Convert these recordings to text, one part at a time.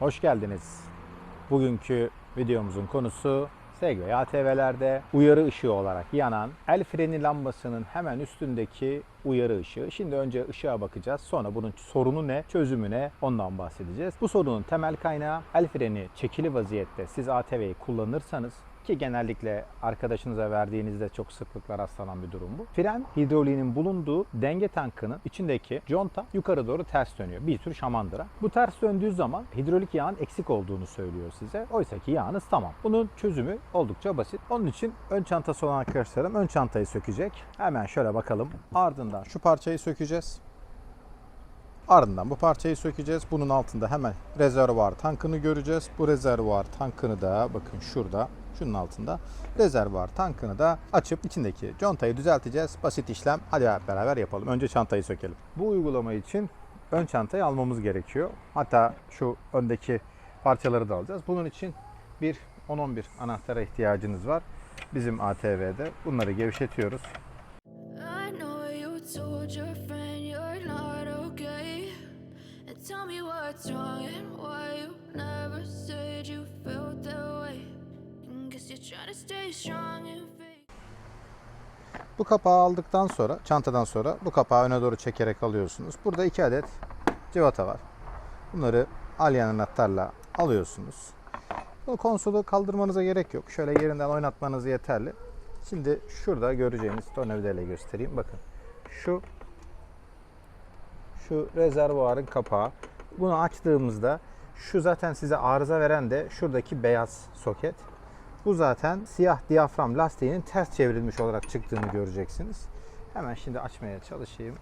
Hoş geldiniz. Bugünkü videomuzun konusu Segway ATV'lerde uyarı ışığı olarak yanan el freni lambasının hemen üstündeki uyarı ışığı. Şimdi önce ışığa bakacağız. Sonra bunun sorunu ne, çözümü ne ondan bahsedeceğiz. Bu sorunun temel kaynağı el freni çekili vaziyette siz ATV'yi kullanırsanız ki genellikle arkadaşınıza verdiğinizde çok sıklıkla rastlanan bir durum bu. Fren hidroliğinin bulunduğu denge tankının içindeki conta yukarı doğru ters dönüyor. Bir tür şamandıra. Bu ters döndüğü zaman hidrolik yağın eksik olduğunu söylüyor size. Oysa ki yağınız tamam. Bunun çözümü oldukça basit. Onun için ön çantası olan arkadaşlarım ön çantayı sökecek. Hemen şöyle bakalım. Ardından şu parçayı sökeceğiz. Ardından bu parçayı sökeceğiz. Bunun altında hemen rezervuar tankını göreceğiz. Bu rezervuar tankını da bakın şurada şunun altında rezervuar tankını da açıp içindeki contayı düzelteceğiz. Basit işlem. Hadi beraber yapalım. Önce çantayı sökelim. Bu uygulama için ön çantayı almamız gerekiyor. Hatta şu öndeki parçaları da alacağız. Bunun için bir 10-11 anahtara ihtiyacınız var. Bizim ATV'de. Bunları gevşetiyoruz. I know you told your what's why you never said you felt that way. Guess you're trying to stay strong and. Bu kapağı aldıktan sonra, çantadan sonra bu kapağı öne doğru çekerek alıyorsunuz. Burada iki adet civata var. Bunları alyan anahtarla alıyorsunuz. Bu konsolu kaldırmanıza gerek yok. Şöyle yerinden oynatmanız yeterli. Şimdi şurada göreceğiniz tornavidayla göstereyim. Bakın şu şu rezervuarın kapağı. Bunu açtığımızda şu zaten size arıza veren de şuradaki beyaz soket. Bu zaten siyah diyafram lastiğinin ters çevrilmiş olarak çıktığını göreceksiniz. Hemen şimdi açmaya çalışayım.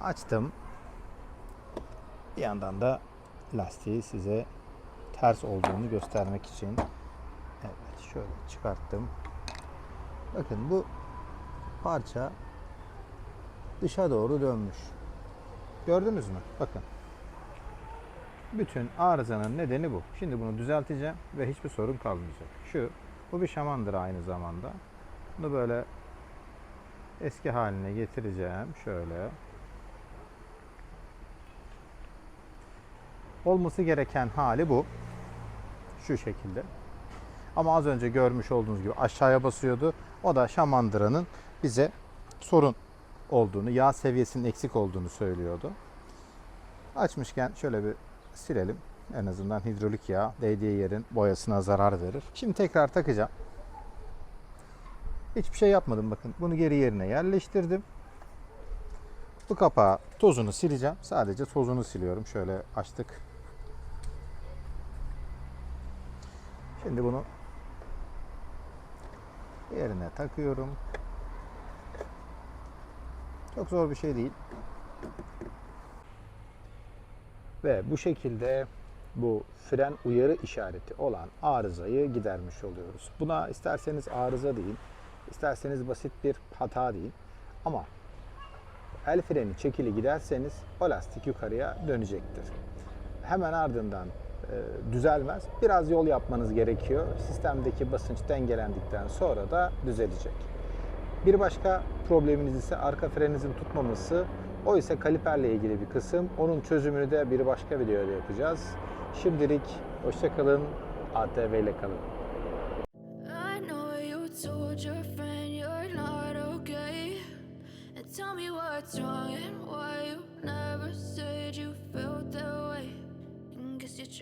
Açtım. Bir yandan da lastiği size ters olduğunu göstermek için evet şöyle çıkarttım. Bakın bu parça dışa doğru dönmüş. Gördünüz mü? Bakın. Bütün arızanın nedeni bu. Şimdi bunu düzelteceğim ve hiçbir sorun kalmayacak. Şu, bu bir şamandır aynı zamanda. Bunu böyle eski haline getireceğim. Şöyle. Olması gereken hali bu. Şu şekilde. Ama az önce görmüş olduğunuz gibi aşağıya basıyordu. O da şamandıranın bize sorun olduğunu, yağ seviyesinin eksik olduğunu söylüyordu. Açmışken şöyle bir silelim. En azından hidrolik yağ değdiği yerin boyasına zarar verir. Şimdi tekrar takacağım. Hiçbir şey yapmadım bakın. Bunu geri yerine yerleştirdim. Bu kapağı tozunu sileceğim. Sadece tozunu siliyorum. Şöyle açtık. Şimdi bunu yerine takıyorum. Çok zor bir şey değil. Ve bu şekilde bu fren uyarı işareti olan arızayı gidermiş oluyoruz. Buna isterseniz arıza deyin, isterseniz basit bir hata deyin. Ama el freni çekili giderseniz o lastik yukarıya dönecektir. Hemen ardından düzelmez. Biraz yol yapmanız gerekiyor. Sistemdeki basınç dengelendikten sonra da düzelecek. Bir başka probleminiz ise arka freninizin tutmaması. O ise kaliperle ilgili bir kısım. Onun çözümünü de bir başka videoda yapacağız. Şimdilik hoşçakalın. ATV ile kalın. Tell me what's wrong